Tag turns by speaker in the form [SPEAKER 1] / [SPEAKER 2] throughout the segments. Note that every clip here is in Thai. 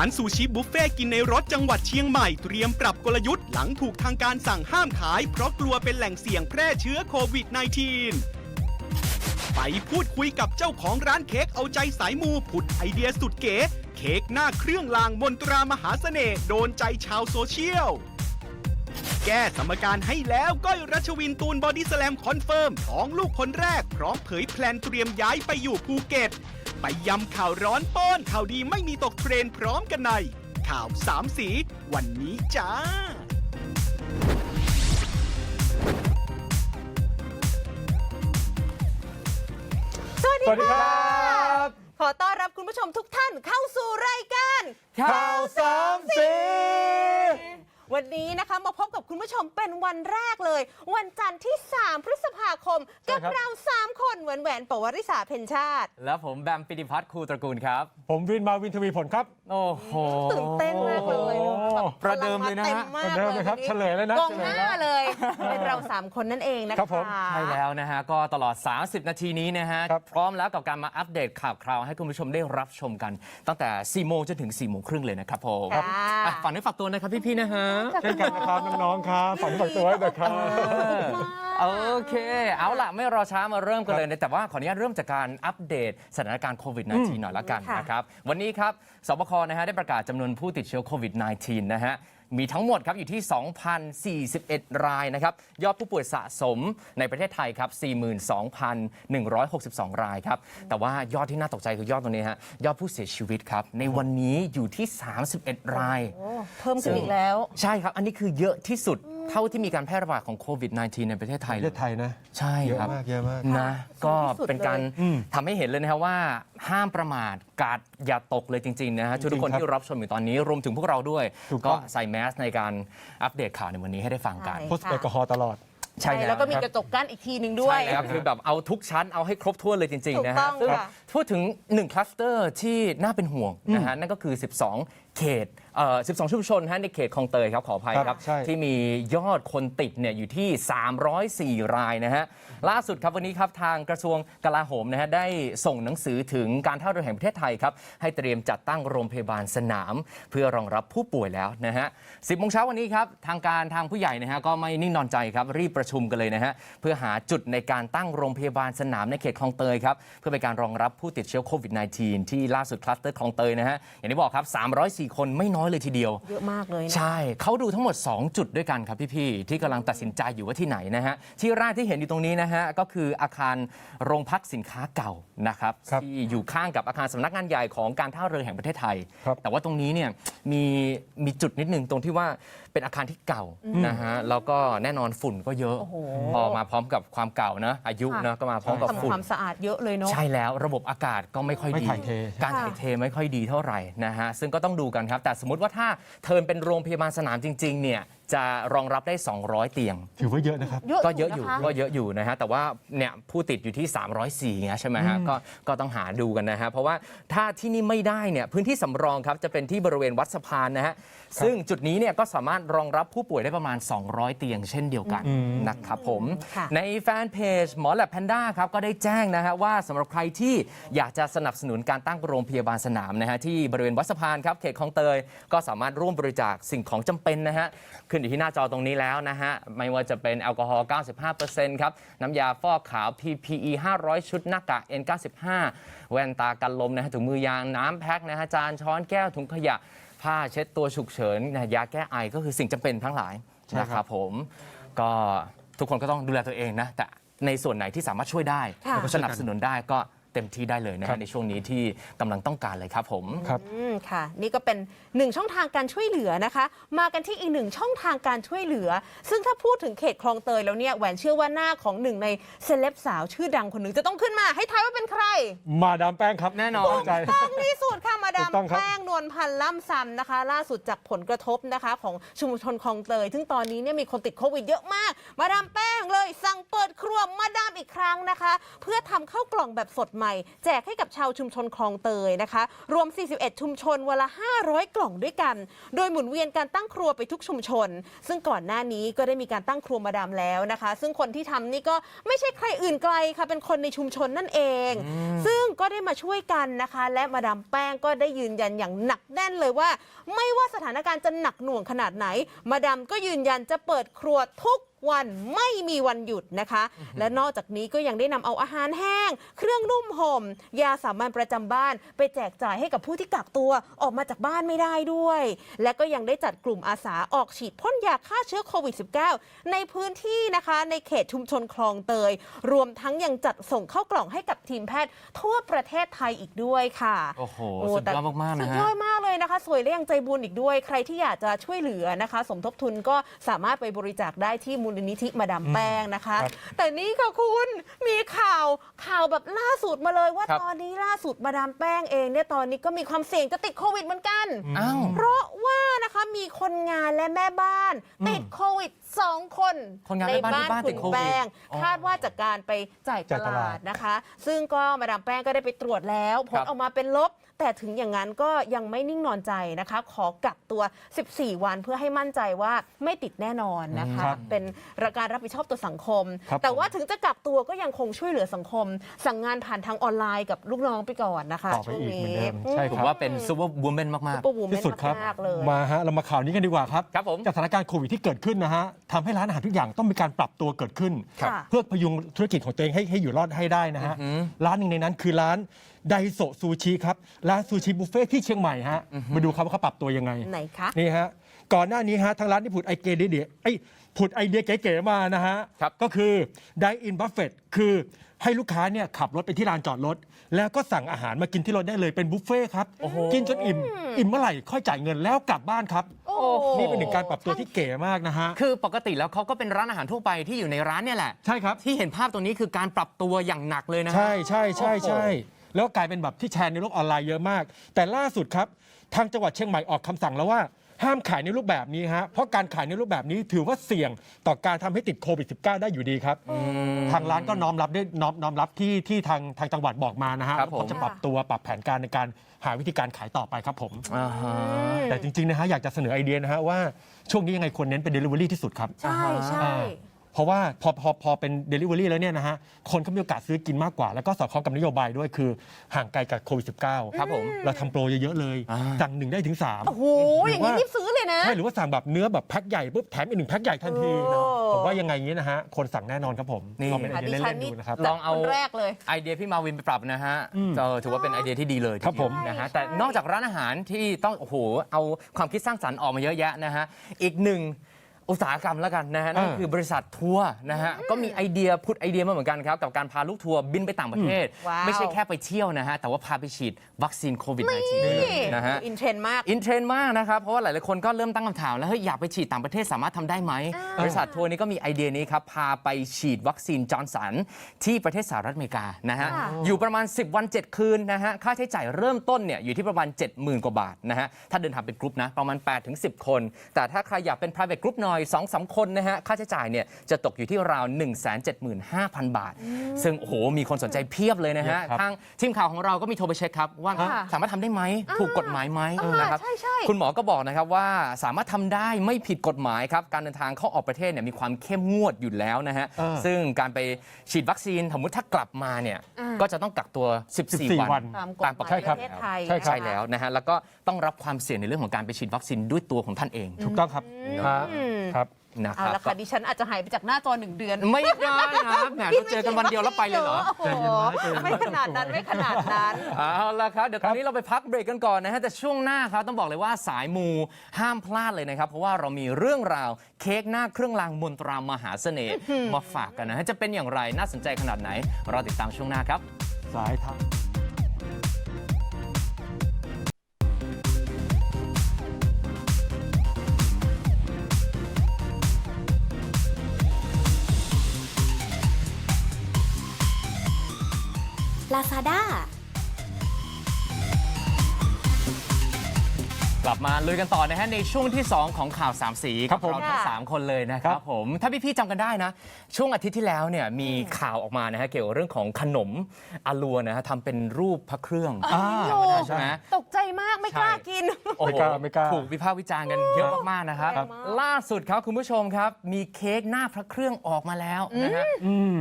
[SPEAKER 1] านซูชิบุฟเฟ่กินในรถจังหวัดเชียงใหม่เตรียมปรับกลยุทธ์หลังถูกทางการสั่งห้ามขาย เพราะกลัวเป็นแหล่งเสี่ยงแพร่เชื้อโควิด -19 ไปพูดคุยกับเจ้าของร้านเค้กเอาใจสายมูผุดไอเดียสุดเก๋ เค้กหน้าเครื่องรางมนตรามหาเสน่ห์โดนใจชาวโซเชียล แก้สมการให้แล้วก้อยรัชวินตูนบอดี้สแลมคอนเฟิร์มท้องลูกคนแรก พร้อมเผยแพลนเตรียมย้ายไปอยู่ภูเก็ต ไปยำข่าวร้อนป้อนข่าวดีไม่มีตกเทรนด์พร้อมกันใน ข่าวสามสี วันนี้จ้า
[SPEAKER 2] สวัสดี
[SPEAKER 3] สวัสดีค
[SPEAKER 2] ค่ะ
[SPEAKER 3] รับ
[SPEAKER 2] ขอต้อนรับคุณผู้ชมทุกท่านเข้าสู่รายการ
[SPEAKER 3] ข่าวสามสี
[SPEAKER 2] วันนี้นะคะมาพบกับคุณผู้ชมเป็นวันแรกเลย วันจันทร์ที่ 3 พฤษภาคมกับเรา 3 คนแหวนแหวนปวริษาเพนชาติ
[SPEAKER 4] แล้วผมแบมปิติพัฒน์ครูตระกูลครับ
[SPEAKER 3] ผมวินมาวินทวีผลครับ
[SPEAKER 4] โอ้โห
[SPEAKER 2] ตื่นเต้นมากเลย
[SPEAKER 3] โอ้โห
[SPEAKER 2] แบบ
[SPEAKER 4] ประเดิมเลยนะฮะ
[SPEAKER 2] พงมาเต็มมาก
[SPEAKER 3] ประเดิมเลยครับ
[SPEAKER 2] วันนี้
[SPEAKER 3] เฉลยแล้วนะ
[SPEAKER 2] กอง
[SPEAKER 3] เฉลย
[SPEAKER 2] ห้า
[SPEAKER 3] แล้ว
[SPEAKER 2] เลยเป็นเรา 3 คนนั่นเองนะคะ
[SPEAKER 3] ครับผม
[SPEAKER 4] ใช่แล้วนะฮะ ก็ตลอด 30 นาทีนี้นะฮะ
[SPEAKER 3] ครับ
[SPEAKER 4] พร้อมแล้วกับการมาอัปเดตข่าวคราวให้คุณผู้ชมได้รับชมกัน ตั้งแต่ 4 โมงจนถึง 4 โมงครึ่งเลยนะครับผม
[SPEAKER 2] ค่ะ
[SPEAKER 4] อะฝากเนื้อฝากตัวนะครับพี่ๆนะฮะ
[SPEAKER 3] เช่นกันนะครับน้องๆครับฝันฝักตัวไว้นะครับ
[SPEAKER 4] โอเค เอาล่ะ ไม่รอช้ามาเริ่มกันเลยนะแต่ว่าขออนุญาตเริ่มจากการอัปเดตสถานการณ์โควิด -19 หน่อยละกัน
[SPEAKER 2] ค่ะ
[SPEAKER 4] นะครับ วันนี้ครับสบคนะฮะได้ประกาศจำนวนผู้ติดเชื้อโควิด -19 นะฮะมีทั้งหมดครับอยู่ที่ 2,041 รายนะครับ ยอดผู้ป่วยสะสมในประเทศไทยครับ 42,162 รายครับ แต่ว่ายอดที่น่าตกใจคือยอดตรงนี้ฮะ ยอดผู้เสียชีวิตครับ ในวันนี้อยู่ที่ 31 ราย
[SPEAKER 2] โอ้เพิ่มขึ้นอีกแล้ว
[SPEAKER 4] ใช่ครับ อันนี้คือเยอะที่สุด เท่าที่มีการแพร่ระบาดของโควิด -19 ในประเทศไทย
[SPEAKER 3] ประ
[SPEAKER 4] เล
[SPEAKER 3] เท
[SPEAKER 4] ย
[SPEAKER 3] ศไทยนะ
[SPEAKER 4] ใช่
[SPEAKER 3] เยอะ
[SPEAKER 4] ครับ
[SPEAKER 3] มากเยอะมาก
[SPEAKER 4] นะ ก็
[SPEAKER 2] สูงที่สุด
[SPEAKER 4] เป็นการ
[SPEAKER 2] เลย
[SPEAKER 3] อืม
[SPEAKER 4] ทำให้เห็นเลยนะครับว่า ห้ามประมาทกาดอย่าตกเลยจริง ๆ นะฮะ
[SPEAKER 3] จริงๆ
[SPEAKER 4] ทุกคน
[SPEAKER 3] ครับ
[SPEAKER 4] ที่รับชมอยู่ตอนนี้รวมถึงพวกเราด้วย
[SPEAKER 3] ถูกต้
[SPEAKER 4] ก็
[SPEAKER 3] อง
[SPEAKER 4] ใส่แมสในการอัปเดตข่าวในวันนี้ให้ได้ฟังกัน
[SPEAKER 2] ใช่
[SPEAKER 3] พ่นแอลกอฮอล์ตลอด
[SPEAKER 4] ใช่
[SPEAKER 2] แล้วก็มี
[SPEAKER 4] ค
[SPEAKER 2] ก
[SPEAKER 4] รับ
[SPEAKER 2] ระจกกั้นอีกทีหนึ่งด้วย
[SPEAKER 4] ใช่แล้วคือแบบเอาทุกชั้นเอาให้ครบถ้วนเลยจริง ๆ นะ
[SPEAKER 2] ถูกต้
[SPEAKER 4] ฮะ
[SPEAKER 2] อง
[SPEAKER 4] ซึ่ง
[SPEAKER 2] ค่ะ
[SPEAKER 4] พูดถึง 1 คลัสเตอร์ที่น่าเป็นห่วงนะฮะ นั่นก็คือ 12 เขตเอ่อ12 ชุมชนฮะในเขตคลองเตยครับขออภัย
[SPEAKER 3] ครับ
[SPEAKER 4] ครับ
[SPEAKER 3] ใช่
[SPEAKER 4] ที่มียอดคนติดเนี่ยอยู่ที่ 304 รายนะฮะล่าสุดครับวันนี้ครับทางกระทรวงกลาโหมนะฮะได้ส่งหนังสือถึงการท่าเรือแห่งประเทศไทยครับให้เตรียมจัดตั้งโรงพยาบาลสนาม เพื่อรองรับผู้ป่วยแล้วนะฮะ10โมงเช้าวันนี้ครับทางการทางผู้ใหญ่นะฮะก็ไม่นิ่งนอนใจครับรีบประชุมกันเลยนะฮะเพื่อหาจุดในการตั้งโรงพยาบาลสนามในเขตคลองเตยครับเพื่อเป็นการรองรับผู้ติดเชื้อโควิด -19 ที่ล่าสุดคลัสเตอร์คลองเตยนะฮะอย่างที่บอกครับ304 คนไม่น้อยเลยทีเดียว
[SPEAKER 2] เยอะมากเลยนะ
[SPEAKER 4] ใช่เขาดูทั้งหมด 2 จุดด้วยกันครับพี่ๆที่กำลังตัดสินใจอยู่ว่าที่ไหนนะฮะที่แรกที่เห็นอยู่ตรงนี้นะฮะก็คืออาคารโรงพักสินค้าเก่านะครับ
[SPEAKER 3] ครับ
[SPEAKER 4] ที่อยู่ข้างกับอาคารสำนักงานใหญ่ของการท่าเรือแห่งประเทศไทย
[SPEAKER 3] ครับ
[SPEAKER 4] แต่ว่าตรงนี้เนี่ยมีมีจุดนิดนึงตรงที่ว่าเป็นอาคารที่เก่านะฮะแล้วก็แน่นอนฝุ่นก็เยอะ
[SPEAKER 2] โอ้โห
[SPEAKER 4] พอมาพร้อมกับความเก่านะอายุนะก็มาพร้อมกับ
[SPEAKER 2] ทำ
[SPEAKER 4] ฝุ่
[SPEAKER 2] คนวามสะอาดเยอะเลยเนาะ
[SPEAKER 4] ใช่แล้วระบบอากาศก็ไม่ค่อย
[SPEAKER 3] ไม่
[SPEAKER 4] ดี
[SPEAKER 3] ถ่ายเท
[SPEAKER 4] การ
[SPEAKER 2] ค่ะ
[SPEAKER 4] ถ่ายเทไม่ค่อยดีเท่าไหร่นะฮะซึ่งก็ต้องดูกันครับ แต่สมมติว่าถ้าเทิร์นเป็นโรงพยาบาลสนามจริงๆเนี่ย จะรองรับได้ 200 เตียง
[SPEAKER 3] ถือว่าเยอะนะครับ
[SPEAKER 2] เยอะ
[SPEAKER 4] ก็เยอะอยู่
[SPEAKER 2] นะคะ
[SPEAKER 4] ก็เยอะอยู่นะฮะแต่ว่าเนี่ยผู้ติดอยู่ที่ 304เงี้ยใช่ไหมฮะก็ก็ต้องหาดูกันนะฮะเพราะว่าถ้าที่นี่ไม่ได้เนี่ยพื้นที่สำรองครับจะเป็นที่บริเวณวัดสะพานนะฮะซึ่งจุดนี้เนี่ยก็สามารถรองรับผู้ป่วยได้ประมาณ 200 เตียงเช่นเดียวกันนะครับผม
[SPEAKER 2] ค่ะ
[SPEAKER 4] ในแฟนเพจหมอแลบแพนด้าครับก็ได้แจ้งนะฮะว่าสำหรับใครที่อยากจะสนับสนุนการตั้งโรงพยาบาลสนามนะฮะที่บริเวณวัดสะพานครับเขตคลองเตยก็สามารถร่วมบริจาคสิ่งของจำเป็นนะฮะขึ้นอยู่ที่หน้าจอตรงนี้แล้วนะฮะ ไม่ว่าจะเป็นแอลกอฮอล์ 95%ครับ น้ำยาฟอกขาว PPE 500 ชุดหน้ากาก N95 แว่นตากันลมนะฮะ ถุงมือยางน้ำแพ็คนะฮะ จานช้อนแก้วถุงขยะ ผ้าเช็ดตัวฉุกเฉินนะยาแก้ไอก็คือสิ่งจำเป็นทั้งหลาย
[SPEAKER 3] ใช่ครับ
[SPEAKER 4] นะครับผม ก็ทุกคนก็ต้องดูแลตัวเองนะ แต่ในส่วนไหนที่สามารถช่วยได้
[SPEAKER 2] ค่ะ
[SPEAKER 4] สนับสนุนได้ก็ เต็มที่ได้เลยนะ
[SPEAKER 3] ครั
[SPEAKER 4] ฮะ
[SPEAKER 3] บ
[SPEAKER 4] ในช่วงนี้ที่กำลังต้องการเลยครับผม
[SPEAKER 3] ครับ
[SPEAKER 2] อืมค่ะ นี่ก็เป็นหนึ่งช่องทางการช่วยเหลือนะคะ มากันที่อีกหนึ่งช่องทางการช่วยเหลือ ซึ่งถ้าพูดถึงเขตคลองเตยแล้วเนี่ยแหวนเชื่อว่าหน้าของหนึ่งในเซเลบสาวชื่อดังคนหนึ่งจะต้องขึ้นมาให้ทายว่าเป็นใคร
[SPEAKER 3] มาดามแป้งครับ
[SPEAKER 4] แน่นอน
[SPEAKER 3] ตั้งใจ
[SPEAKER 2] ต้องที่สุดค่ะมาดาม
[SPEAKER 3] ถูกต้องครับ
[SPEAKER 2] แป้งนวลพันธ์ล่ำซำนะคะ ล่าสุดจากผลกระทบนะคะ ของชุมชนคลองเตย ซึ่งตอนนี้เนี่ยมีคนติดโควิดเยอะมาก มาดามแป้งเลยสั่งเปิดครัวมาดามอีกครั้งนะคะ เพื่อทำข้าวกล่องแบบสดใใหม่ แจกให้กับชาวชุมชนคลองเตยนะคะ รวม 41 ชุมชนวันละ 500 กล่องด้วยกัน โดยหมุนเวียนการตั้งครัวไปทุกชุมชน ซึ่งก่อนหน้านี้ก็ได้มีการตั้งครัวมาดามแล้วนะคะ ซึ่งคนที่ทำนี่ก็ไม่ใช่ใครอื่นไกลค่ะเป็นคนในชุมชนนั่นเอง ซึ่งก็ได้มาช่วยกันนะคะ และมาดามแป้งก็ได้ยืนยันอย่างหนักแน่นเลยว่า ไม่ว่าสถานการณ์จะหนักหน่วงขนาดไหน มาดามก็ยืนยันจะเปิดครัวทุก วันไม่มีวันหยุดนะคะ และนอกจากนี้ก็ยังได้นำเอาอาหารแห้ง เครื่องนุ่มห่ม ยาสามัญประจำบ้าน ไปแจกจ่ายให้กับผู้ที่กักตัวออกมาจากบ้านไม่ได้ด้วย และก็ยังได้จัดกลุ่มอาสาออกฉีดพ่นยาฆ่าเชื้อโควิด -19 ในพื้นที่นะคะในเขตชุมชนคลองเตย รวมทั้งยังจัดส่งเข้ากล่องให้กับทีมแพทย์ทั่วประเทศไทยอีกด้วยค่ะ
[SPEAKER 4] โอ้โห
[SPEAKER 2] โอ้
[SPEAKER 4] สุดยอด
[SPEAKER 2] แต่
[SPEAKER 4] มากๆ
[SPEAKER 2] สุ
[SPEAKER 4] นะ
[SPEAKER 2] ด
[SPEAKER 4] ฮะ
[SPEAKER 2] ยอดมากเลยนะคะ สวยและยังใจบุญอีกด้วย ใครที่อยากจะช่วยเหลือนะคะ สมทบทุนก็สามารถไปบริจาคได้ที่มูลนิธิมาดามแป้งนะคะ
[SPEAKER 3] ครับ
[SPEAKER 2] แต่นี่ค่ะคุณมีข่าวข่าวแบบล่าสุดมาเลยว่า
[SPEAKER 4] ครับ
[SPEAKER 2] ตอนนี้ล่าสุดมาดามแป้งเองเนี่ยตอนนี้ก็มีความเสี่ยงจะติดโควิดเหมือนกัน
[SPEAKER 4] อ้าว
[SPEAKER 2] เพราะว่านะคะมีคนงานและแม่บ้านติดโควิดสองคน
[SPEAKER 4] คนงาน
[SPEAKER 2] ใน
[SPEAKER 4] แม่บ้านที่บ้าน
[SPEAKER 2] คุ
[SPEAKER 4] ติด
[SPEAKER 2] ณ
[SPEAKER 4] โควิด
[SPEAKER 2] แป้ง
[SPEAKER 4] อ๋อ
[SPEAKER 2] คาดว่าจากการไปจ่ายต
[SPEAKER 3] จ่ายต
[SPEAKER 2] ลา
[SPEAKER 3] ลา
[SPEAKER 2] ด
[SPEAKER 3] ด
[SPEAKER 2] นะคะ ซึ่งก็มาดามแป้งก็ได้ไปตรวจแล้วผ
[SPEAKER 4] ครั
[SPEAKER 2] ล
[SPEAKER 4] บ
[SPEAKER 2] ออกมาเป็นลบ แต่ถึงอย่างนั้นก็ยังไม่นิ่งนอนใจนะคะ ขอกักตัว 14 วันเพื่อให้มั่นใจว่าไม่ติดแน่นอนนะคะ
[SPEAKER 3] ครับ
[SPEAKER 2] เป็นการรับผิดชอบต่อสังคม
[SPEAKER 3] ครับ
[SPEAKER 2] แต่ว่า
[SPEAKER 3] ผม
[SPEAKER 2] ถึงจะกักตัวก็ยังคงช่วยเหลือสังคม สั่งงานผ่านทางออนไลน์กับลูกน้องไปก่อนนะคะ
[SPEAKER 3] ต่อไป
[SPEAKER 2] ช่วง
[SPEAKER 3] อีกเหมือน
[SPEAKER 2] นี้
[SPEAKER 3] เดิมใช่
[SPEAKER 4] ผม
[SPEAKER 3] ครับ
[SPEAKER 4] ว่าเป็นซูเปอร์วูแมนมาก
[SPEAKER 2] ซูเปอร์วูแม
[SPEAKER 3] ที่
[SPEAKER 2] น
[SPEAKER 3] สุดครับ
[SPEAKER 2] มากๆเลย
[SPEAKER 3] มาฮะเรามาข่าวนี้กันดีกว่าครับ
[SPEAKER 4] ครับผม
[SPEAKER 3] จากสถานการณ์โควิดที่เกิดขึ้นนะฮะทำให้ร้านอาหารทุกอย่างต้องมีการปรับตัวเกิดขึ้น
[SPEAKER 2] ค่ะ
[SPEAKER 3] เพื่อพยุงธุรกิจของตัวเองให้ให้อยู่รอดให้ได้นะฮะ
[SPEAKER 4] อือหือ
[SPEAKER 3] ร้านหนึ่งในนั้นคือร้านไดโซซูชิครับร้านซูชิบุฟเฟ่ที่เชียงใหม่ฮะมาดูครับว่าเขาปรับตัวยังไง
[SPEAKER 2] ไหนคะ
[SPEAKER 3] นี่ฮะก่อนหน้านี้ฮะทางร้านที่ผุดไอเดียเดียไอยผุดไอเดียเก๋ๆมานะฮะ
[SPEAKER 4] ครับ
[SPEAKER 3] ก็คือไดอินบัฟเฟตคือให้ลูกค้าเนี่ยขับรถไปที่ลานจอดรถ แล้วก็สั่งอาหารมากินที่รถได้เลยเป็นบุฟเฟ่ต์ครับกินจนอิ่ม อิ่มเมื่อไหร่ค่อยจ่ายเงินแล้วกลับบ้านครับ
[SPEAKER 2] โอ้โห
[SPEAKER 3] นี่เป็นหนึ่งการปรับตัวที่เก๋มากนะฮะ
[SPEAKER 4] คือปกติแล้วเขาก็เป็นร้านอาหารทั่วไปที่อยู่ในร้านเนี่ยแหละ
[SPEAKER 3] ใช่ครับ
[SPEAKER 4] ที่เห็นภาพตรงนี้คือการปรับตัวอย่างหนักเลยนะฮะ
[SPEAKER 3] ใช่ใช่ใช่ใช่
[SPEAKER 4] โอ้โห
[SPEAKER 3] แล้วกลายเป็นแบบที่แชร์ในโลกออนไลน์เยอะมาก แต่ล่าสุดครับ ทางจังหวัดเชียงใหม่ออกคำสั่งแล้วว่า ห้ามขายในรูปแบบนี้ฮะเพราะการขายในรูปแบบนี้ถือว่าเสี่ยงต่อการทำให้ติดโควิด -19 ได้อยู่ดีครับ ทางร้านก็น้อมรับได้น้อมน้อมรับที่ที่ทางทางจังหวัดบอกมานะฮะ
[SPEAKER 4] ครับ
[SPEAKER 3] ว่าเขา
[SPEAKER 4] ผม
[SPEAKER 3] จะปรับตัวปรับแผนการในการหาวิธีการขายต่อไปครับผม
[SPEAKER 4] อ่าฮะ
[SPEAKER 3] แต่จริงๆนะฮะอยากจะเสนอไอเดียนะฮะว่าช่วงนี้ยังไงควรเน้นเป็น Delivery ที่สุดครับ
[SPEAKER 2] ใช่ใช่
[SPEAKER 3] อ่า เพราะว่าพอพอพอเป็น Delivery แล้วเนี่ยนะฮะคนก็มีโอกาสซื้อกินมากกว่า แล้วก็สอดคล้องกับนโยบายด้วยคือห่างไกลกับโควิด -19
[SPEAKER 4] ครับผม
[SPEAKER 3] เราทำโปรเยอะๆเลย
[SPEAKER 4] อ่า
[SPEAKER 3] สั่งหนึ่งได้ถึง3
[SPEAKER 2] โอ้โห อย่างนี้รีบซื้อเลยนะ
[SPEAKER 3] ใช่หรือว่าสั่งแบบเนื้อแบบแพ็คใหญ่ปุ๊บแถมอีกหนึ่งแพ็คใหญ่ทันที
[SPEAKER 2] โอ้
[SPEAKER 3] ผมว่ายังไงงี้นะฮะ คนสั่งแน่นอนครับผม
[SPEAKER 4] นี่
[SPEAKER 3] ลองเป็นไอเดีย
[SPEAKER 2] ดิฉัน
[SPEAKER 3] เล่นๆ
[SPEAKER 2] นี่
[SPEAKER 3] ดูนะครับ
[SPEAKER 4] ลองเอา
[SPEAKER 2] คนแรกเลย
[SPEAKER 4] ไอเดียพี่มาวินไปปรับนะฮะ
[SPEAKER 3] อืม
[SPEAKER 4] เออถือว่าเป็นไอเดียที่ดีเลย
[SPEAKER 3] ครับผม
[SPEAKER 4] ทีเดียวนะฮะ
[SPEAKER 2] ใช่
[SPEAKER 4] แต่นอกจากร้านอาหารที่ต้อง โอ้โห เอาความคิดสร้างสรรค์ออกมาเยอะแยะนะฮะ อีกหนึ่ง อุตสาหกรรมแล้วกันนะฮะนั่น
[SPEAKER 3] อ่า
[SPEAKER 4] คือบริษัททัวร์นะฮะก็มีไอเดียพุดไอเดียมาเหมือนกันครับกับการพาลูกทัวร์บินไปต่างประเทศ
[SPEAKER 2] ว้าว
[SPEAKER 4] ไม่ใช่แค่ไปเที่ยวนะฮะแต่ว่าพาไปฉีดวัคซีนโควิด -19 ด้วยเลยนะฮะ
[SPEAKER 2] อินเทรนด์มาก
[SPEAKER 4] อินเทรนด์มากนะครับ เพราะว่าหลาย ๆ คนก็เริ่มตั้งคำถามแล้วเฮ้ยอยากไปฉีดต่างประเทศสามารถทำได้ไหม บริษัททัวร์นี้ก็มีไอเดียนี้ครับ พาไปฉีดวัคซีนจอร์นสัน ที่ประเทศสหรัฐอเมริกานะฮะ
[SPEAKER 2] ค่ะ
[SPEAKER 4] อยู่ประมาณ 10 วัน 7 คืนนะฮะ ค่าใช้จ่ายเริ่มต้นเนี่ยอยู่ที่ประมาณ 70,000 กว่าบาทนะฮะ ถ้าเดินทางเป็นกรุ๊ปนะ ประมาณ8ถึง10 คน แต่ถ้าใครอยากเป็น private group หน่อย2-3คนนะฮะค่าใช้จ่ายเนี่ยจะตกอยู่ที่ราว 175,000 บาท ซึ่งโอ้โหมีคนสนใจเพียบเลยนะฮะ
[SPEAKER 3] เยอะครับ
[SPEAKER 4] ทางทีมข่าวของเราก็มีโทรไปเช็คครับ ว่า
[SPEAKER 2] ค่ะ
[SPEAKER 4] สามารถทำได้ไหมถูกกฎหมายไหมนะครับ
[SPEAKER 2] ใช่ใช่
[SPEAKER 4] คุณหมอก็บอกนะครับว่าสามารถทำได้ไม่ผิดกฎหมายครับ การเดินทางเข้าออกประเทศเนี่ยมีความเข้มงวดอยู่แล้วนะฮะ
[SPEAKER 3] อ่า
[SPEAKER 4] ซึ่งการไปฉีดวัคซีนสมมติถ้ากลับมาเนี่ย
[SPEAKER 2] อ่า
[SPEAKER 4] ก็จะต้องกักตัว 14
[SPEAKER 3] 14
[SPEAKER 4] วัน
[SPEAKER 3] วัน
[SPEAKER 2] ตามกฎห
[SPEAKER 4] ตามป
[SPEAKER 2] มากย
[SPEAKER 4] ติ
[SPEAKER 2] ประเทศไทย
[SPEAKER 3] ใช่ ครับ
[SPEAKER 4] ใช่แล้วนะฮะแล้วก็ต้องรับความเสี่ยงในเรื่องของการไปฉีดวัคซีนด้วยตัวของท่านเอง
[SPEAKER 3] ถูกต้องครับครับครับ
[SPEAKER 4] นะค
[SPEAKER 2] เอา
[SPEAKER 4] รับ
[SPEAKER 2] ละค่ะดิฉันอาจจะหายไปจากหน้าจอหนึ่งเดือน
[SPEAKER 4] ไม่ได้นะแหมเราเจอกันวันเดียวแล้วไปเลยเหรอ
[SPEAKER 2] โอ้โหไม่ขนาดนั้นไม่ขนาดนั้น
[SPEAKER 4] เอาละครับ เดี๋ยวตอนนี้เราไปพักเบรกกันก่อนนะฮะ แต่ช่วงหน้าครับ ต้องบอกเลยว่าสายมูห้ามพลาดเลยนะครับ เพราะว่าเรามีเรื่องราวเค้กหน้าเครื่องรางมนตรามหาเสน่ห์มาฝากกันนะฮะ จะเป็นอย่างไรน่าสนใจขนาดไหน เราติดตามช่วงหน้าครับ
[SPEAKER 3] สายทาง
[SPEAKER 5] ล
[SPEAKER 4] ลับมาลุยกันต่อนะฮะในช่วงที่ 2 ของข่าวสามสี
[SPEAKER 3] ครับผม
[SPEAKER 4] เราทั้ง
[SPEAKER 2] ค่ะ
[SPEAKER 4] สามคนเลยนะครับ
[SPEAKER 3] ครับ
[SPEAKER 4] ผมถ้าพี่ๆจำกันได้นะ ช่วงอาทิตย์ที่แล้วเนี่ยมีข่าวออกมานะฮะเกี่ยวกับเรื่องของขนมอาลัวนะฮะทำเป็นรูปพระเครื่อง
[SPEAKER 3] อ่า
[SPEAKER 2] โอ้
[SPEAKER 4] ใช่ไหม
[SPEAKER 2] ตกใจมากไม่กล้ากิน
[SPEAKER 4] โอ้โห
[SPEAKER 3] ไม่กล้าไม่กล้า
[SPEAKER 4] ถูกวิพากษ์วิจารณ์กันเยอะมากๆนะครับ
[SPEAKER 2] ครับ
[SPEAKER 4] ล่าสุดครับคุณผู้ชมครับ มีเค้กหน้าพระเครื่องออกมาแล้วนะฮะ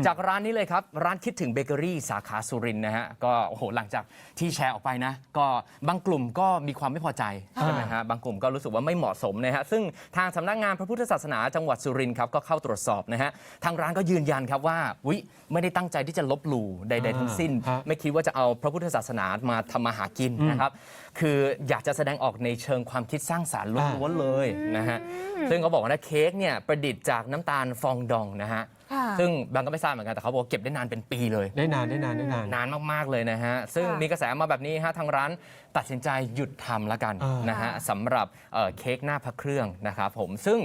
[SPEAKER 4] จากร้านนี้เลยครับ ร้านคิดถึงเบเกอรี่สาขาสุรินทร์นะฮะก็โอ้โหหลังจากที่แชร์ออกไปนะ ก็บางกลุ่มก็มีความไม่พอใจใช่ไหมฮะบางกลุ่มก็รู้สึกว่าไม่เหมาะสมนะฮะซึ่งทางสำนักงานพระพุทธศาสนาจังหวัดสุรินทร์ครับก็เข้าตรวจสอบนะฮะทางร้านก็ยืนยันครับว่าวิไม่ได้ตั้งใจที่จะลบหลู่ใด ๆ ทั้งสิ้น
[SPEAKER 3] ฮะ
[SPEAKER 4] ไม่คิดว่าจะเอาพระพุทธศาสนามาทำมาหากินนะครับ คืออยากจะแสดงออกในเชิงความคิดสร้างสารรค์ล้วนๆเลยนะฮะ ซึ่งเขาบอกว่านะเค้กเนี่ยประดิษฐ์จากน้ำตาลฟองดองนะฮะ
[SPEAKER 2] ค่ะ
[SPEAKER 4] ซึ่งบางก็ไม่ทราบเหมือนกันแต่เขาบอกว่าเก็บได้นานเป็นปีเลย
[SPEAKER 3] ได้นานได้นานได้นาน
[SPEAKER 4] นานมาก ๆ เลยนะฮะ ซึ่ง
[SPEAKER 2] ค่ะ
[SPEAKER 4] มีกระแสมาแบบนี้ฮะทางร้านตัดสินใจหยุดทำละกัน
[SPEAKER 3] อ่าน
[SPEAKER 4] นะฮะสำหรับเอ่อเค้กหน้าพระเครื่องนะครับผมซึ่ง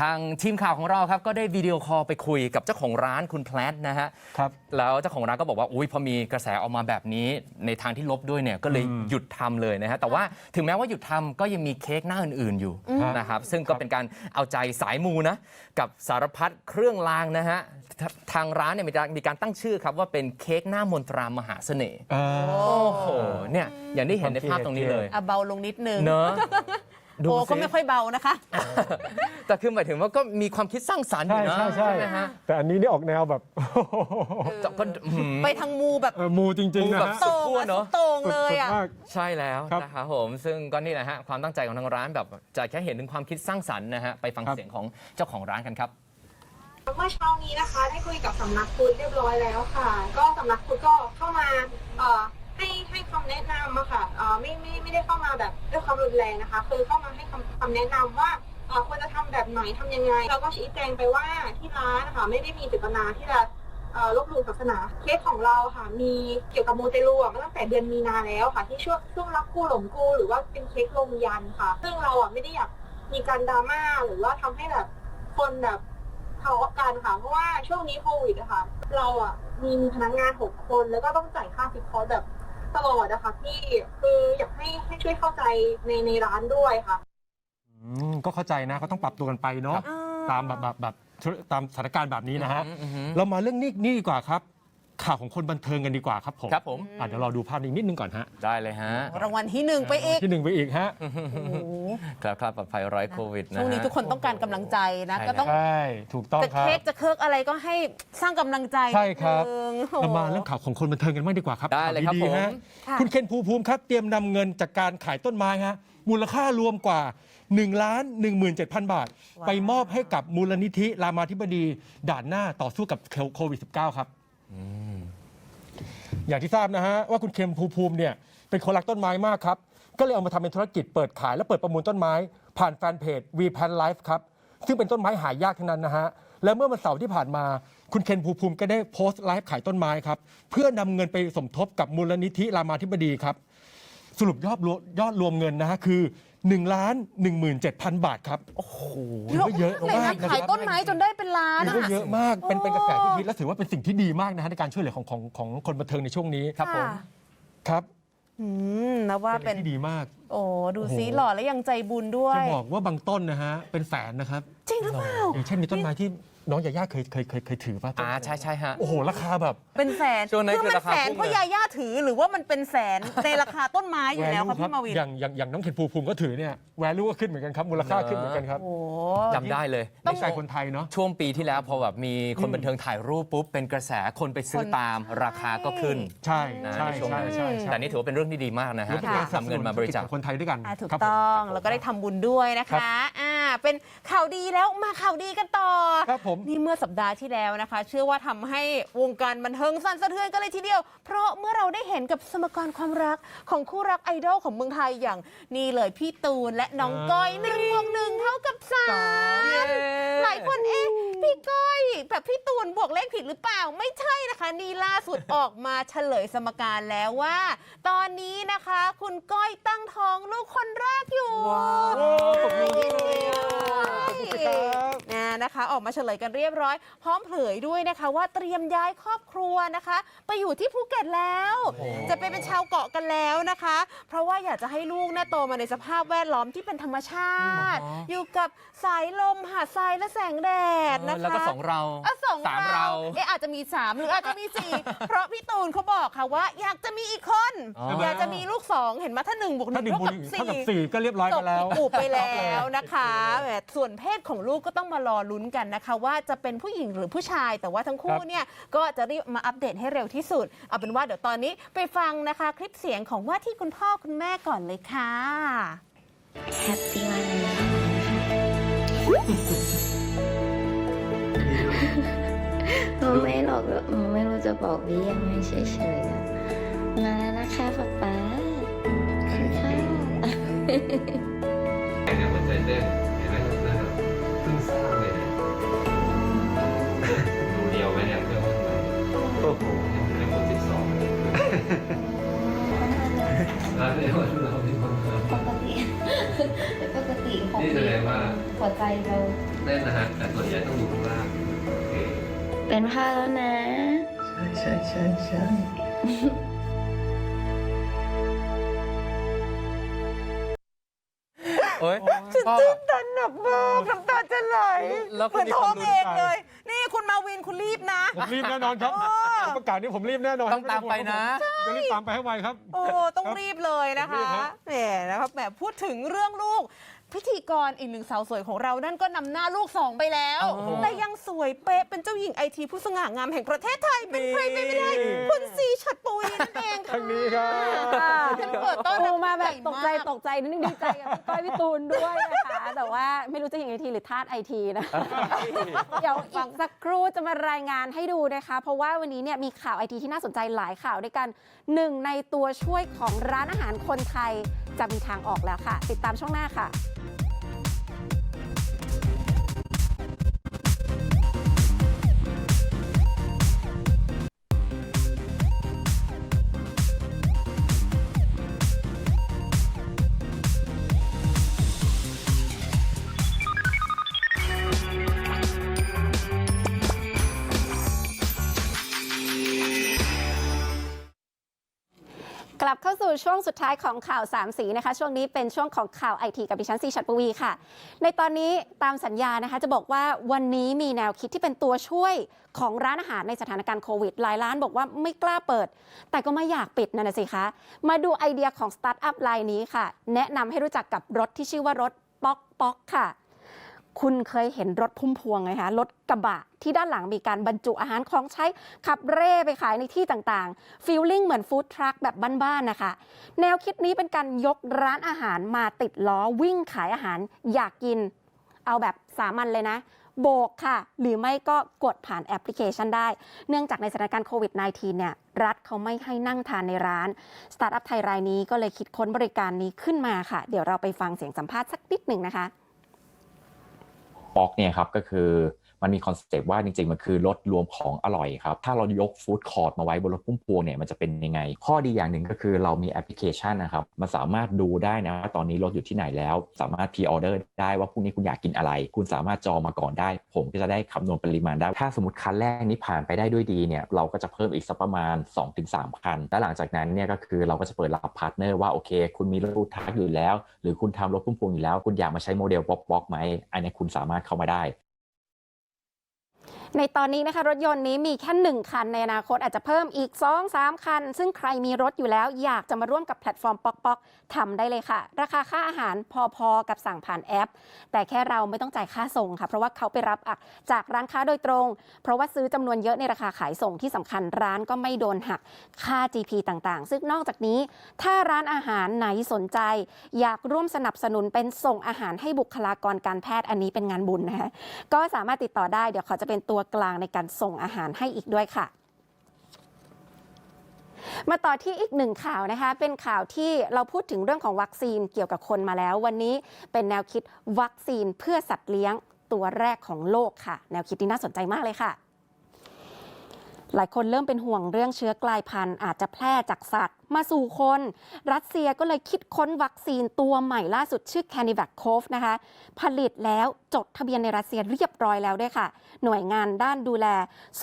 [SPEAKER 4] ทางทีมข่าวของเราครับก็ได้วิดีโอคอลไปคุยกับเจ้าของร้านคุณแพลตนะฮะ
[SPEAKER 3] ครับ
[SPEAKER 4] แล้วเจ้าของร้านก็บอกว่าอุ้ยพอมีกระแสออกมาแบบนี้ในทางที่ลบด้วยเนี่ยก็เลย
[SPEAKER 3] อืม
[SPEAKER 4] หยุดทำเลยนะฮะแต่ว่าถึงแม้ว่าหยุดทำก็ยังมีเค้กหน้าอื่นๆอยู่
[SPEAKER 3] อืม
[SPEAKER 4] นะครับซึ่งก็เป็นการเอาใจสายมูนะกับสารพัดเครื่องรางนะฮะททางร้านเนี่ยมีการมีการตั้งชื่อครับว่าเป็นเค้กหน้ามนตรามหาเสน่ห์
[SPEAKER 3] อ่า
[SPEAKER 4] โอ้โหเนี่ยอย่างที่เห็นในภาพตรงนี้เลย
[SPEAKER 2] อะเบาลงนิดนึง
[SPEAKER 4] เนอะดู
[SPEAKER 2] โอ้ก็
[SPEAKER 4] สิ
[SPEAKER 2] ไม่ค่อยเบานะคะ
[SPEAKER 4] แต่คือหมายถึงว่าก็มีความคิดสร้างสรรค์อ
[SPEAKER 3] ใช่
[SPEAKER 4] ยู่นะ
[SPEAKER 3] ใช่ใช่
[SPEAKER 4] ไหมฮะ
[SPEAKER 3] แต่อันนี้นี่ออกแนวแบบ
[SPEAKER 4] ก็อื้อหือ
[SPEAKER 2] ไปทางมูแบบ
[SPEAKER 3] เออมูจริงๆนะ
[SPEAKER 4] มูแบบ
[SPEAKER 3] ฮะ
[SPEAKER 2] โต
[SPEAKER 4] สุดขั้ว
[SPEAKER 2] ง
[SPEAKER 4] เนอะ
[SPEAKER 2] สุดโตงเลย
[SPEAKER 3] สุด
[SPEAKER 2] อะ
[SPEAKER 3] ๆมาก
[SPEAKER 4] ใช่แล้ว
[SPEAKER 3] ครับ
[SPEAKER 4] นะครับผมซึ่งก็นี่แหละฮะความตั้งใจของทางร้านแบบจะแค่เห็นถึงความคิดสร้างสรรค์นะฮะไปฟัง
[SPEAKER 3] ครับ
[SPEAKER 4] เสียงของเจ้าของร้านกันครับ
[SPEAKER 5] เมื่อเช้านี้นะคะ ได้คุยกับสำนักพุทธเรียบร้อยแล้วค่ะ ก็สำนักพุทธก็เข้ามาเอ่อให้ให้คำแนะนำอะค่ะเอ่อไม่ไม่ไม่ได้เข้ามาแบบด้วยความรุนแรงนะคะ คือเข้ามาให้คำคำแนะนำว่าเอ่อควรจะทำแบบไหนทำยังไง เราก็ชี้แจงไปว่าที่ร้านนะคะไม่ได้มีเจตนาที่จะเอ่อลบหลู่ศาสนาเคสของเราค่ะ มีเกี่ยวกับมูเตลูอะมาตั้งแต่เดือนมีนาแล้วค่ะ ที่ช่วงช่วงรักคู่หลงคู่หรือว่าเป็นเคสลงยันค่ะ ซึ่งเราอะไม่ได้อยากมีการดราม่าหรือว่าทำให้แบบคนแบบ ทะเลาะกันค่ะ เพราะว่าช่วงนี้โควิดอะค่ะเราอะมีพนักงานหกคนแล้วก็ต้องจ่ายค่าฟิกคอร์สแบบตลอดอะค่ะพี่คืออยากให้ให้ช่วยเข้าใจในในร้านด้วยค่ะ
[SPEAKER 3] อืมก็เข้าใจนะเขาต้องปรับตัวกันไปเนาะ
[SPEAKER 2] อ่า
[SPEAKER 3] ตามแบบแบบแบบตามสถานการณ์แบบนี้นะฮะ
[SPEAKER 4] อืมอืมอืม
[SPEAKER 3] เรามาเรื่องนี้นี่ดีกว่าครับ ข่าวของคนบันเทิงกันดีกว่าครับผม
[SPEAKER 4] ครับผม
[SPEAKER 3] อะเดี๋ยวเราดูภาพนี้นิดนึงก่อนฮะ
[SPEAKER 4] ได้เลยฮะ
[SPEAKER 2] รางวัลที่หนึ่งไปอีก
[SPEAKER 3] ที่หนึ่งไปอีกฮะ
[SPEAKER 2] โอ้โห
[SPEAKER 4] ครับครับปลอดภัยไร้โควิดนะ
[SPEAKER 2] ช่วงนี้
[SPEAKER 4] ฮะ
[SPEAKER 2] ทุกคนต้องการกำลังใจนะ
[SPEAKER 4] ใช่
[SPEAKER 2] ก็ต้อง
[SPEAKER 3] ใช่ ถูกต้อง
[SPEAKER 2] จะ
[SPEAKER 3] ครับ
[SPEAKER 2] เค้กจะเคิร์กอะไรก็ให้สร้างกำลังใจ
[SPEAKER 3] ใช่ครับ
[SPEAKER 2] นิดนึง
[SPEAKER 3] เรามาเรื่องข่าวของคนบันเทิงกันบ้างดีกว่าครับ
[SPEAKER 4] ได้เลยครับ
[SPEAKER 3] ข่าว
[SPEAKER 4] ผม
[SPEAKER 3] ฮะ
[SPEAKER 2] ค่ะ
[SPEAKER 3] คุณเคนภูมิภูมิครับ เตรียมนำเงินจากการขายต้นไม้ฮะมูลค่ารวมกว่า1ล้าน17,000 บาท
[SPEAKER 2] ว้าว
[SPEAKER 3] ไปมอบให้กับมูลนิธิรามาธิบดี ด่านหน้าต่อสู้กับโควิด -19 ครับ อย่างที่ทราบนะฮะว่าคุณเคนภูมิภูมิเนี่ยเป็นคนรักต้นไม้มากครับ ก็เลยเอามาทำเป็นธุรกิจเปิดขายและเปิดประมูลต้นไม้ ผ่านแฟนเพจ V Pan Life ครับ ซึ่งเป็นต้นไม้หายากทั้งนั้นนะฮะ และเมื่อวันเสาร์ที่ผ่านมา คุณเคนภูมิภูมิก็ได้โพสต์ไลฟ์ขายต้นไม้ครับ เพื่อนำเงินไปสมทบกับมูลนิธิรามาธิบดีครับ สรุปยอดรวมยอดรวมเงินนะฮะคือ 1ล้าน17,000 บาทครับ โอ้โหถือว่าเยอะ
[SPEAKER 2] เลย
[SPEAKER 3] มา
[SPEAKER 2] นะ
[SPEAKER 3] กนะค
[SPEAKER 2] ขาย
[SPEAKER 3] รับ
[SPEAKER 2] ต้นไม้จนได้เป็นล้าน
[SPEAKER 3] ถือ
[SPEAKER 2] อะ
[SPEAKER 3] ว่าเยอะมาก เป็นเป็นกระแสที่ฮิตและถือว่าเป็นสิ่งที่ดีมากนะฮะในการช่วยเหลือของของของคนบันเทิงในช่วงนี้
[SPEAKER 4] ครับผม
[SPEAKER 2] ค่ะ
[SPEAKER 3] ครับ
[SPEAKER 2] อืมนะว่า
[SPEAKER 3] เป็
[SPEAKER 2] เป็นน
[SPEAKER 3] ที่ดีมาก
[SPEAKER 2] โอ้ดูซิ
[SPEAKER 3] โอ้โห
[SPEAKER 2] หล่อและยังใจบุญด้วย
[SPEAKER 3] จะบอกว่าบางต้นนะฮะเป็นแสนนะครับ
[SPEAKER 2] จริงหรือเปล่า
[SPEAKER 3] อย่างเช่นมีต้นไม้ที่ น้องยาย่าเคยเคยเคยเคยถือป่ะ
[SPEAKER 4] อ่าใช่ใช่ฮะ
[SPEAKER 3] โอ้โหราคาแบบ
[SPEAKER 2] เป็นแสน
[SPEAKER 4] ช่วงนั้น
[SPEAKER 2] คือมัน
[SPEAKER 4] คือราคา
[SPEAKER 2] แสน
[SPEAKER 4] พุ่ง
[SPEAKER 2] เพราะ
[SPEAKER 4] เลย
[SPEAKER 2] ยาย่าถือหรือว่ามันเป็นแสน ในราคาต้นไม้อยู่แล้วครับ
[SPEAKER 3] value
[SPEAKER 2] พี่มาวิน
[SPEAKER 3] อย่างอย่างอย่างน้องเคนภูมิภูมิก็ถือเนี่ยแวลูก็ขึ้นเหมือนกันครับมูลค่าขึ้นเหมือนกันครับ
[SPEAKER 2] โอ้
[SPEAKER 4] จำได้เลย
[SPEAKER 3] ต้องใจคนไทยเนาะ
[SPEAKER 4] ช่วงปีที่แล้วพอแบบมีคนบันเทิงถ่ายรูปปุ๊บเป็นกระแสคนไปซื้อ
[SPEAKER 2] คน
[SPEAKER 4] ตามราคาก็ขึ้น
[SPEAKER 3] ใช่
[SPEAKER 4] นะ
[SPEAKER 3] ใช่
[SPEAKER 4] ในช่วง
[SPEAKER 3] ใช่
[SPEAKER 4] นั้น
[SPEAKER 3] ใช่ใช่
[SPEAKER 4] แต่นี่ถือว่าเป็นเรื่องที่ดีมากนะฮะ
[SPEAKER 3] แล้วเป็นการสนับ
[SPEAKER 4] ทำ
[SPEAKER 3] ส
[SPEAKER 4] เงิ
[SPEAKER 3] นุ
[SPEAKER 4] น
[SPEAKER 3] น
[SPEAKER 4] มาบริจาค
[SPEAKER 3] ของคนไทยด้วยกัน
[SPEAKER 2] อ่าถูก
[SPEAKER 3] ครับผม
[SPEAKER 2] ต้องแล้วก็ได้ทำบุญด้วยนะ
[SPEAKER 3] ครั
[SPEAKER 2] คะ
[SPEAKER 3] บ
[SPEAKER 2] อ่าเป็นข่าวดีแล้วมาข่าวดีกันต่อ
[SPEAKER 3] ครับผม
[SPEAKER 2] นี่เมื่อสัปดาห์ที่แล้วนะคะ เชื่อว่าทำให้วงการบันเทิงสั่นสะเทือนกันเลยทีเดียว เพราะเมื่อเราได้เห็นกับสมการความรักของคู่รักไอดอลของเมืองไทยอย่างนี่เลยพี่ตูนและน้องก้อยหนึ่งบวกหนึ่งเท่ากับสามหลายคนเอ๊ะพี่ก้อยแบบพี่ตูนบวกเลขผิดหรือเปล่าไม่ใช่นะคะ นี่ล่าสุดออกมาเฉลยสมการแล้วว่า ตอนนี้นะคะ คุณก้อยตั้งท้องลูกคนแรกอยู่
[SPEAKER 3] ว้าวขอบคุณเลยอะขอบคุณครับ
[SPEAKER 2] นะนะคะ ออกมาเฉลยกันเรียบร้อย พร้อมเผยด้วยนะคะ ว่าเตรียมย้ายครอบครัวนะคะ ไปอยู่ที่ภูเก็ตแล้ว จะไปเป็นชาวเกาะกันแล้วนะคะ เพราะว่าอยากจะให้ลูกน่ะโตมาในสภาพแวดล้อมที่เป็นธรรมชาติ
[SPEAKER 4] อ๋อ
[SPEAKER 2] อ
[SPEAKER 4] อ
[SPEAKER 2] ยู่กับสายลมหาดทรายและแสงแดดนะคะ
[SPEAKER 4] แล้วก็สองเรา
[SPEAKER 2] อะสอง
[SPEAKER 4] สามเรา
[SPEAKER 2] เอะอาจจะมีสามหรืออาจจะมีสี่เพราะพี่ตูนเขาบอกค่ะว่า อยากจะมีอีกคน
[SPEAKER 4] อ๋ออ
[SPEAKER 2] อยากจะมีลูกสองเห็นไหมถ้าหนึ่งบวกห
[SPEAKER 3] ถ้าหนึ่
[SPEAKER 2] นึ่
[SPEAKER 3] ง
[SPEAKER 2] ง
[SPEAKER 3] บว
[SPEAKER 2] เท่าก
[SPEAKER 3] ห
[SPEAKER 2] กับ
[SPEAKER 3] นึ่งเท่ากับ
[SPEAKER 2] สี่
[SPEAKER 3] สี่ก็เรียบร้อย
[SPEAKER 2] จ
[SPEAKER 3] กับนแล้ว
[SPEAKER 2] อุบไปแล้วนะคะแหมส่วนเพศของลูกก็ต้องมารอลุ้นกันนะคะว่าจะเป็นผู้หญิงหรือผู้ชาย แต่ว่าทั้งคู่
[SPEAKER 3] ครับ
[SPEAKER 2] เนี่ยก็จะรีบมาอัปเดตให้เร็วที่สุด เอาเป็นว่าเดี๋ยวตอนนี้ไปฟังนะคะ คลิปเสียงของว่าที่คุณพ่อคุณแม่ก่อนเลยค่ะ
[SPEAKER 6] แฮปปี้วันเลยเราไม่หรอกหนูไม่รู้จะบอกพี่ยังไงเฉยๆอะมาแล้วนะคะป๊าป๊าค่ะ
[SPEAKER 7] เนี่ยหัวใจเต้นเห็นไหมครับนั่นน่ะเพิ่งสร้างเลยเนี่ย โอ้โหยังคนสิบสองร้านเดียวเราที่คนเดียว
[SPEAKER 6] ปกติปกติของ
[SPEAKER 7] นี่แสดงว่า
[SPEAKER 6] หัวใจเรา
[SPEAKER 7] เต้นนะฮะแต่ส่วนใหญ่ต้องดูข้างล่างโอเค
[SPEAKER 6] เป็นผ้าแล้วนะ
[SPEAKER 7] ใช่ใช่ใช่ใช่
[SPEAKER 4] โอ้ย
[SPEAKER 2] ฉัน
[SPEAKER 4] พ่อ
[SPEAKER 2] ตื่นตันหนักมากน้ำตาจะไหล
[SPEAKER 4] แล้ว
[SPEAKER 2] เห
[SPEAKER 4] คุ
[SPEAKER 2] มื
[SPEAKER 4] ณ
[SPEAKER 2] อน
[SPEAKER 4] มี
[SPEAKER 2] ท้
[SPEAKER 4] ค
[SPEAKER 2] อ
[SPEAKER 4] วาม
[SPEAKER 2] ง
[SPEAKER 4] รู้
[SPEAKER 2] เองเลย นี่คุณมาวินคุณรีบนะ
[SPEAKER 3] ผมรีบแน่นอนครับ
[SPEAKER 2] โอ้
[SPEAKER 3] ประกาศนี้ผมรีบแน่นอน
[SPEAKER 4] ต้องตามไปนะ
[SPEAKER 3] จะรีบตามไปให้ไวครับ
[SPEAKER 2] โอ้ ต้องรีบเลยนะ
[SPEAKER 3] รี
[SPEAKER 2] คะ
[SPEAKER 3] บครับ
[SPEAKER 2] แหมนะครับแหมพูดถึงเรื่องลูก พิธีกรอีกหนึ่งสาวสวยของเรานั่นก็นำหน้าลูกสองไปแล้ว
[SPEAKER 4] โอ้โห
[SPEAKER 2] แต่ยังสวยเป๊ะเป็นเจ้าหญิงไอทีผู้สง่างามแห่งประเทศไทย เป็นใครไปไม่ได้คุณซีฉัดปวีนั่นเองค่ะ
[SPEAKER 3] ทางนี้ครับ
[SPEAKER 2] ฉันเปิดต้อน
[SPEAKER 8] ปู
[SPEAKER 2] รับ
[SPEAKER 8] มาแบบตกใจ
[SPEAKER 2] ญ่มาก
[SPEAKER 8] ตกใจนิดนึงดีใจกับพี่ก้อยพี่ตูนด้วยนะคะ แต่ว่าไม่รู้จะอย่างไอทีหรือธาตุไอทีนะ เดี๋ยวอีกสักครู่จะมารายงานให้ดูนะคะ เพราะว่าวันนี้เนี่ยมีข่าวไอทีที่น่าสนใจหลายข่าวด้วยกันหนึ่งในตัวช่วยของร้านอาหารคนไทยจะมีทางออกแล้วค่ะ ติดตามช่วงหน้าค่ะ ลับเข้าสู่ช่วงสุดท้ายของข่าวสามสีนะคะ ช่วงนี้เป็นช่วงของข่าวไอทีกับดิฉันซีชัดปวีค่ะ ในตอนนี้ตามสัญญานะคะ จะบอกว่าวันนี้มีแนวคิดที่เป็นตัวช่วยของร้านอาหารในสถานการณ์โควิดหลายร้านบอกว่าไม่กล้าเปิด แต่ก็ไม่อยากปิดนั่นนะสิคะมาดูไอเดียของสตาร์ทอัพรายนี้ค่ะ แนะนำให้รู้จักกับรถที่ชื่อว่ารถป๊อกป๊อกค่ะ คุณเคยเห็นรถพุ่มพวงไหมคะ รถกระบะที่ด้านหลังมีการบรรจุอาหารของใช้ขับเร่ไปขายในที่ต่างๆฟีลลิ่งเหมือนฟู้ดทรัคแบบบ้านๆนะคะ แนวคิดนี้เป็นการยกร้านอาหารมาติดล้อวิ่งขายอาหารอยากกิน เอาแบบสามัญเลยนะ โบกค่ะ หรือไม่ก็กดผ่านแอปพลิเคชันได้ เนื่องจากในสถานการณ์โควิด -19 เนี่ยรัฐเขาไม่ให้นั่งทานในร้าน สตาร์ทอัพไทยรายนี้ก็เลยคิดค้นบริการนี้ขึ้นมาค่ะ เดี๋ยวเราไปฟังเสียงสัมภาษณ์สักนิดหนึ่งนะคะ
[SPEAKER 9] ปอกเนี่ยครับก็คือ มันมีคอนเซปต์ว่าจริงๆ มันคือรถรวมของอร่อยครับ ถ้าเรายกฟู้ดคอร์ทมาไว้บนรถพุ่มพวงเนี่ยมันจะเป็นยังไง ข้อดีอย่างหนึ่งก็คือเรามีแอปพลิเคชันนะครับ มันสามารถดูได้นะว่าตอนนี้รถอยู่ที่ไหนแล้ว สามารถพ r ออเดอร์ได้ว่าพรุ่งนี้คุณอยากกินอะไร คุณสามารถจองมาก่อนได้ ผมก็จะได้คำนวณปริมาณได้ ถ้าสมมติคันแรกนี้ผ่านไปได้ด้วยดีเนี่ยเราก็จะเพิ่มอีกสักประมาณ 2-3 คัน และหลังจากนั้นเนี่ยก็คือเราก็จะเปิดรับพาร์ทเนอร์ว่าโอเค คุณมีรถทักอยู่แล้ว หรือคุณทำรถพุ่มพวงอยู่แล้ว คุณอยากมาใช้โมเดลบ็อกบ็อกไหมอันนี้คุณสามารถเข้ามาได้
[SPEAKER 8] ในตอนนี้นะคะรถยนต์นี้มีแค่ 1 คันในอนาคตอาจจะเพิ่มอีก 2-3 คัน ซึ่งใครมีรถอยู่แล้วอยากจะมาร่วมกับแพลตฟอร์มป๊อกป๊อกทำได้เลยค่ะ ราคาค่าอาหารพอๆ กับสั่งผ่านแอป แต่แค่เราไม่ต้องจ่ายค่าส่งค่ะ เพราะว่าเขาไปรับจากร้านค้าโดยตรง เพราะว่าซื้อจำนวนเยอะในราคาขายส่งที่สำคัญร้านก็ไม่โดนหักค่า GP ต่างๆ ซึ่งนอกจากนี้ ถ้าร้านอาหารไหนสนใจ อยากร่วมสนับสนุนเป็นส่งอาหารให้บุคลากรการแพทย์อันนี้เป็นงานบุญนะคะก็สามารถติดต่อได้เดี๋ยวเขาจะเป็นตัวตัวกลางในการส่งอาหารให้อีกด้วยค่ะมาต่อที่อีกหนึ่งข่าวนะคะ เป็นข่าวที่เราพูดถึงเรื่องของวัคซีนเกี่ยวกับคนมาแล้ว วันนี้เป็นแนวคิดวัคซีนเพื่อสัตว์เลี้ยงตัวแรกของโลกค่ะ แนวคิดนี้น่าสนใจมากเลยค่ะ หลายคนเริ่มเป็นห่วงเรื่องเชื้อกลายพันธุ์อาจจะแพร่จากสัตว์ มาสู่คน รัสเซียก็เลยคิดค้นวัคซีนตัวใหม่ล่าสุดชื่อ c a n i v a c c o v นะคะ ผลิตแล้วจดทะเบียนในรัสเซียเรียบร้อยแล้วด้วยค่ะ หน่วยงานด้านดูแล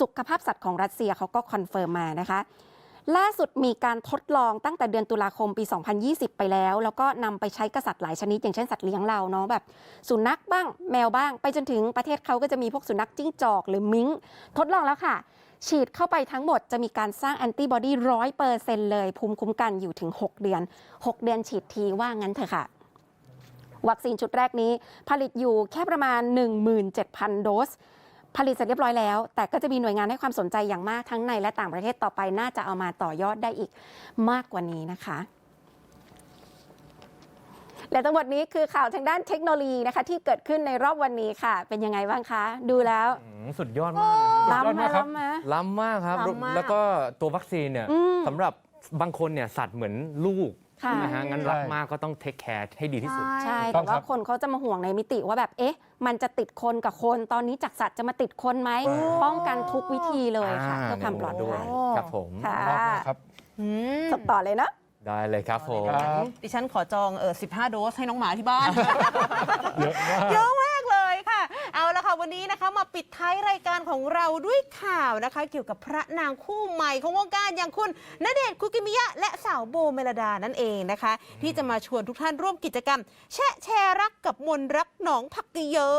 [SPEAKER 8] สุขภาพสัตว์ของรัสเซียเขาก็คอนเฟิร์มมานะคะล่าสุดมีการทดลองตั้งแต่เดือนตุลาคมปี 2020 ไปแล้ว แล้วก็นำไปใช้กบสัตว์หลายชนิด อย่างเช่นสัตว์เลี้ยงเราเนาะแบบสุนัขบ้างแมวบ้าง ไปจนถึงประเทศเขาก็จะมีพวกสุนัขจิ้งจอกหรือมิงทดลองแล้วค่ะ ฉีดเข้าไปทั้งหมดจะมีการสร้างแอนติบอดีร้อยเปอร์เซ็นเลย ภูมิคุ้มกันอยู่ถึง 6 เดือน 6 เดือนฉีดทีว่างั้นเถอะค่ะ วัคซีนชุดแรกนี้ ผลิตอยู่แค่ประมาณ 17,000 โดส ผลิตเสร็จเรียบร้อยแล้ว แต่ก็จะมีหน่วยงานให้ความสนใจอย่างมากทั้งในและต่างประเทศต่อไปน่าจะเอามาต่อยอดได้อีกมากกว่านี้นะคะ และทั้งหมดนี้คือข่าวทางด้านเทคโนโลยีนะคะ ที่เกิดขึ้นในรอบวันนี้ค่ะ เป็นยังไงบ้างคะ ดูแล้ว
[SPEAKER 4] อืมสุดยอดมากเลยนะ
[SPEAKER 8] ล้ำไหม
[SPEAKER 3] ยอดมากครับ
[SPEAKER 8] ล้ำไหม
[SPEAKER 4] ล้ำมากครับ
[SPEAKER 2] ล้ำมาก
[SPEAKER 4] แล้วก็ตัววัคซีนเนี่ย
[SPEAKER 8] อืม
[SPEAKER 4] สำหรับบางคนเนี่ยสัตว์เหมือนลูก
[SPEAKER 8] ค่ะ
[SPEAKER 4] นะฮะงั้นรัก
[SPEAKER 3] ใช่
[SPEAKER 4] มากก็ต้องเทคแคร์ให้ดีที่สุด
[SPEAKER 8] ใช่
[SPEAKER 3] ถูกต้
[SPEAKER 8] แต่
[SPEAKER 3] องครั
[SPEAKER 8] ว่า
[SPEAKER 3] บ
[SPEAKER 8] คนเขาจะมาห่วงในมิติว่าแบบ เอ๊ะ มันจะติดคนกับคน ตอนนี้จากสัตว์จะมาติดคนไหมป้องกันทุกวิธีเลยค่ะ
[SPEAKER 4] อ่า
[SPEAKER 8] เพื่อความปลอด
[SPEAKER 4] ด้ว
[SPEAKER 8] ภั
[SPEAKER 4] ย
[SPEAKER 8] ย
[SPEAKER 4] ครับผม
[SPEAKER 8] ค่ะ
[SPEAKER 3] รอบหน้าครับ
[SPEAKER 2] อืม
[SPEAKER 8] จบต่อเลยเนอะ
[SPEAKER 4] ได้เลยครับผม
[SPEAKER 3] ครับ
[SPEAKER 2] ดิฉันขอจองเออ15 โดสให้น้องหมาที่บ้าน
[SPEAKER 3] เยอะมาก
[SPEAKER 2] เยอะมาก วันนี้นะคะมาปิดท้ายรายการของเราด้วยข่าวนะคะ เกี่ยวกับพระนางคู่ใหม่ของวงการอย่างคุณณเดชน์คุกิมิยะ และสาวโบเมลดานั่นเองนะคะ ที่จะมาชวนทุกท่านร่วมกิจกรรม แชะแชร์รักกับมนรักหนองผักกะเยอ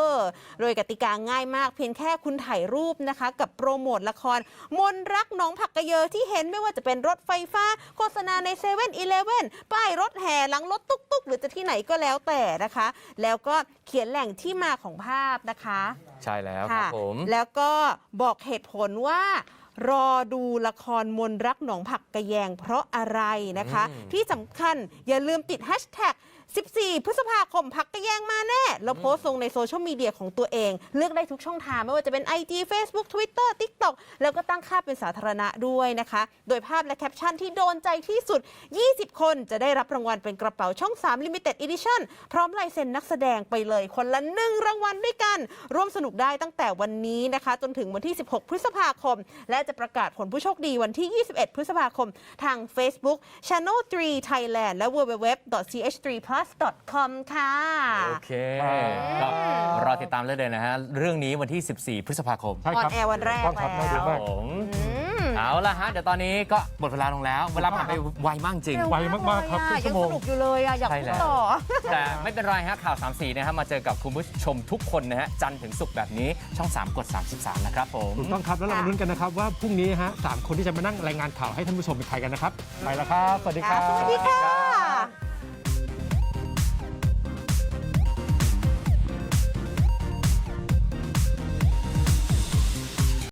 [SPEAKER 2] โดยกติกาง่ายมากเพียงแค่คุณถ่ายรูปนะคะ กับโปรโมทละคร มนรักหนองผักกะเยอที่เห็นไม่ว่าจะเป็นรถไฟฟ้า โฆษณาในเซเว่นอีเลฟเว่นป้ายรถแห่หลังรถตุ๊กๆ หรือจะที่ไหนก็แล้วแต่นะคะ แล้วก็เขียนแหล่งที่มาของภาพนะคะ
[SPEAKER 4] ใช่แล้วครับ
[SPEAKER 2] ค่ะ
[SPEAKER 4] ผม
[SPEAKER 2] แล้วก็บอกเหตุผลว่า รอดูละครมนรักหนองผักกะแยงเพราะอะไรนะคะ
[SPEAKER 4] อืม
[SPEAKER 2] ที่สำคัญอย่าลืมติดแฮชแท็ก 14 พฤษภาคมพักกะแยงมาแน่แล้วโพสต์ลงในโซเชียลมีเดียของตัวเอง เลือกได้ทุกช่องทาง ไม่ว่าจะเป็น IG Facebook Twitter TikTok แล้วก็ตั้งค่าเป็นสาธารณะด้วยนะคะ โดยภาพและแคปชั่นที่โดนใจที่สุด 20 คนจะได้รับรางวัลเป็นกระเป๋าช่อง 3 Limited Edition พร้อมลายเซ็นนักแสดงไปเลยคนละหนึ่งรางวัลด้วยกัน ร่วมสนุกได้ตั้งแต่วันนี้นะคะ จนถึงวันที่ 16 พฤษภาคม และจะประกาศผลผู้โชคดีวันที่ 21 พฤษภาคม ทาง Facebook Channel 3 Thailand และ www.ch3plus.com ค่ะ
[SPEAKER 4] โอเคก็รอติดตามได้เลยนะฮะ เรื่องนี้วันที่ 14 พฤษภาคม
[SPEAKER 3] ใช่
[SPEAKER 2] ออ
[SPEAKER 3] ครั
[SPEAKER 2] น
[SPEAKER 3] บ
[SPEAKER 2] แอร์วันแรก
[SPEAKER 3] ต้องครับ
[SPEAKER 2] แล้ว
[SPEAKER 3] น่าดูมาก
[SPEAKER 4] ผม
[SPEAKER 2] อืม
[SPEAKER 4] เอาละฮะ เดี๋ยวตอนนี้ก็หมดเวลาลงแล้ว เวลาผ่านไปไวมากจริง
[SPEAKER 3] ไวมากๆครับครึ่งชั่
[SPEAKER 2] ยัง
[SPEAKER 3] วโม
[SPEAKER 2] ส
[SPEAKER 3] ง
[SPEAKER 2] นุกอยู่เลยอะอยาก
[SPEAKER 4] ใช่
[SPEAKER 2] พู
[SPEAKER 4] แล้
[SPEAKER 2] ด
[SPEAKER 4] ว
[SPEAKER 2] ต่อ
[SPEAKER 4] แต่ไม่เป็นไรฮะ ข่าว 3 สีนะฮะ มาเจอกับคุณผู้ชมทุกคนนะฮะ จันทร์ถึงศุกร์แบบนี้ช่อง 3 กด 33 นะครับผม
[SPEAKER 3] ถูกต้องครับ แล้วเรามาลุ้นกันนะครับ ว่าพรุ่งนี้ฮะสามคนที่จะมานั่งรายงานข่าวให้ท่านผู้ชมเป็นใครกันนะครับ ไปแล้วครับ สวัสดีครับ
[SPEAKER 2] สวัสดีค่ะ